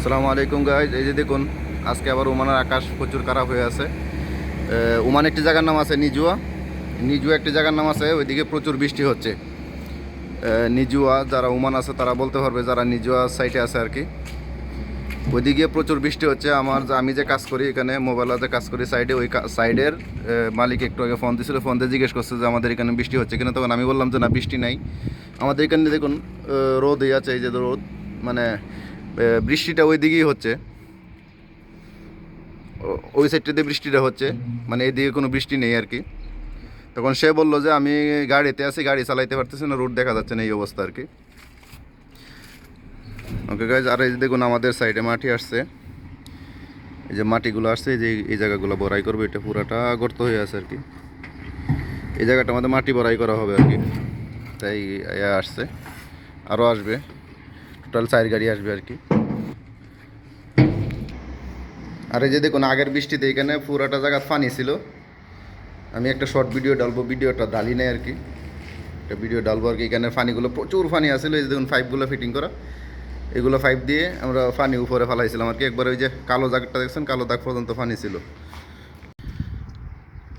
আসসালামু আলাইকুম গাইজ এই যে দেখুন আজকে আবার ওমানের আকাশ প্রচুর খারাপ হয়ে আছে। ওমান একটি জায়গার নাম আছে নিজুয়া। নিজুয়া একটি জায়গার নাম আছে ওইদিকে প্রচুর বৃষ্টি হচ্ছে। নিজুয়া যারা ওমান আছে তারা বলতে পারবে যারা নিজুয়া সাইটে আছে আর কি। ওইদিকে প্রচুর বৃষ্টি হচ্ছে। আমার যে- আমি যে কাজ করি এখানে মোবাইলে যে কাজ করি সাইডে ওই সাইডের মালিক একটু আগে ফোন দিয়েছিল ফোন দিয়ে জিজ্ঞেস করছে যে আমাদের এখানে বৃষ্টি হচ্ছে কিনা? তখন আমি বললাম যে না বৃষ্টি নাই। আমাদের এখানে দেখুন আহ, রোদই আছে এই যে রোদ। মানে বৃষ্টিটা ওই দিকেই হচ্ছে। ওই সাইডটাতে বৃষ্টিটা হচ্ছে মানে এইদিকে কোনো বৃষ্টি নেই আর কি। তখন সে বলল যে, আমি গাড়িতে আছি, গাড়ি চালাইতে পারতেছি না রোড দেখা যাচ্ছে না, এই অবস্থা আর কি। ওকে গাইজ আর এই দেখুন আমাদের সাইডে মাটি আসছে। এই যে মাটিগুলো আসছে যে এই জায়গাগুলো বড়াই করবে, এটা পুরাটা গর্ত হয়ে আছে আর কি। এই জায়গাটা আমাদের মাটি বড়াই করা হবে আর কি। তাই আসছে আরও আসবে। টোটাল চার গাড়ি আসবে আর কি। আর এই যে দেখুন, আগের বৃষ্টিতে এখানে পুরাটা জায়গা পানি ছিল। আমি একটা শর্ট ভিডিও ডালবো ভিডিওটা ডালি নেই আর কি। একটা ভিডিও ডালবো আর কি, এখানে পানিগুলো প্রচুর পানি আসছিল এই যে দেখুন পাইপগুলো ফিটিং করা। এগুলো পাইপ দিয়ে আমরা পানি উপরে ফেলাইছিলাম আর কি। একবার ওই যে কালো দাগটা দেখছেন, কালো দাগ পর্যন্ত পানি ছিল।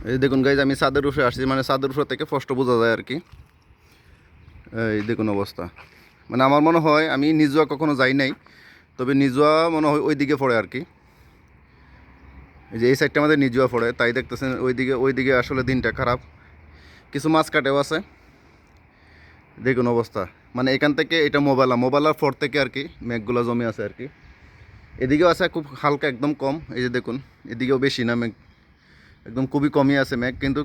এই দেখুন গাইজ আমি চাঁদের উপরে আসছি। মানে চাঁদের উপরে থেকে স্পষ্ট বোঝা যায় আর কি। এই দেখুন অবস্থা। মানে আমার মনে হয়, আমি নিজুয়া কখনো যাই নাই, তবে নিজুয়া মনে হয় ওই দিকে পড়ে আর কি। যে এই সাইডটা আমাদের নিজুয়া পড়ে তাই দেখতেছেন ওইদিকে ওইদিকে আসলে দিনটা খারাপ। কিছু মাছ কাটেও আছে। দেখুন অবস্থা। মানে এখান থেকে এটা মোবাইলা মোবাইলার ফোর থেকে আর কি মেঘগুলো জমে আছে আর কি। এদিকেও আছে খুব হালকা একদম কম, এই যে দেখুন, এদিকেও বেশি না মেঘ। একদম খুবই কমই আছে মেঘ, কিন্তু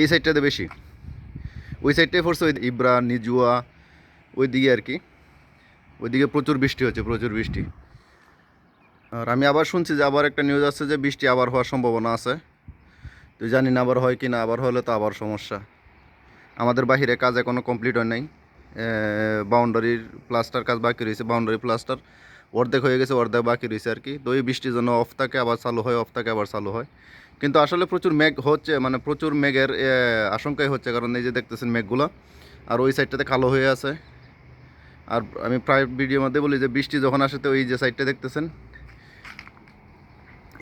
এই সাইডটাতে বেশি। ওই সাইডটাই পড়ছে ওই ইব্রা, নিজুয়া, ওইদিকে আর কি। ওইদিকে প্রচুর বৃষ্টি হচ্ছে, প্রচুর বৃষ্টি। আর আমি আবার শুনছি যে আবার একটা নিউজ আসছে যে বৃষ্টি আবার হওয়ার সম্ভাবনা আছে। তো জানি না আবার হয় কি না আবার হলে তো আবার সমস্যা। আমাদের বাহিরে কাজ এখনও কমপ্লিট হয় নাই। বাউন্ডারির প্লাস্টার কাজ বাকি রয়েছে বাউন্ডারি প্লাস্টার অর্ধেক হয়ে গেছে, অর্ধেক বাকি রয়েছে আর কি। তো এই বৃষ্টির জন্য অফ থাকে, আবার চালু হয় অফ থাকে, আবার চালু হয়। কিন্তু আসলে প্রচুর মেঘ হচ্ছে মানে প্রচুর মেঘের আশঙ্কাই হচ্ছে, কারণ এই যে দেখতেছেন মেঘগুলো, আর ওই সাইডটাতে কালো হয়ে আছে। আর আমি প্রায় ভিডিওর মধ্যে বলি যে বৃষ্টি যখন আসে তো ওই যে সাইডটা দেখতেছেন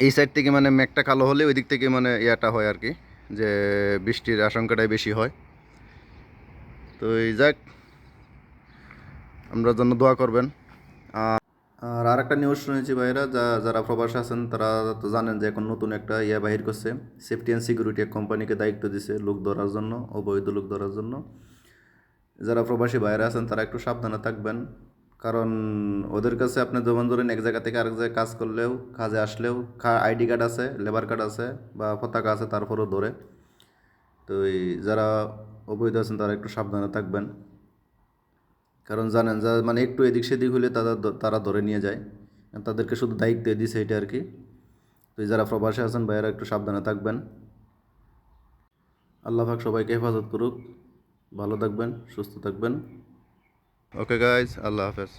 এই সাইড থেকে মানে মেঘটা কালো হলে ওই দিক থেকে মানে ইয়াটা হয় আর কি যে বৃষ্টির আশঙ্কাটাই বেশি হয়। তো এই যাক, আমরা জন্য দোয়া করবেন। আর আর আরেকটা নিউজ শুনেছি ভাইরা যা, যারা প্রবাসে আছেন, তারা তো জানেন যে এখন নতুন একটা ইয়া বাহির করছে সেফটি অ্যান্ড সিকিউরিটি এক কোম্পানিকে দায়িত্ব দিছে লোক ধরার জন্য, অবৈধ লোক ধরার জন্য। যারা প্রবাসী বাইরে আছেন, তারা একটু সাবধানে থাকবেন। কারণ ওদের কাছে আপনি যেমন ধরেন, এক জায়গা থেকে আরেক জায়গায় কাজ করলেও, কাজে আসলেও আইডি কার্ড আছে, লেবার কার্ড আছে বা পতাকা আছে, তারপরেও ধরে। তো এই যারা অবৈধ আছেন, তারা একটু সাবধানে থাকবেন। কারণ জানেন, যা মানে একটু এদিক সেদিক হলে তারা তারা ধরে নিয়ে যায়। তাদেরকে শুধু দায়িত্ব দিছে এটা আর কি। তো যারা প্রবাসে আছেন, ভাইয়েরা একটু সাবধানে থাকবেন। আল্লাহ পাক সবাইকে হেফাজত করুক। ভালো থাকবেন, সুস্থ থাকবেন। ওকে গাইজ আল্লাহ হাফেজ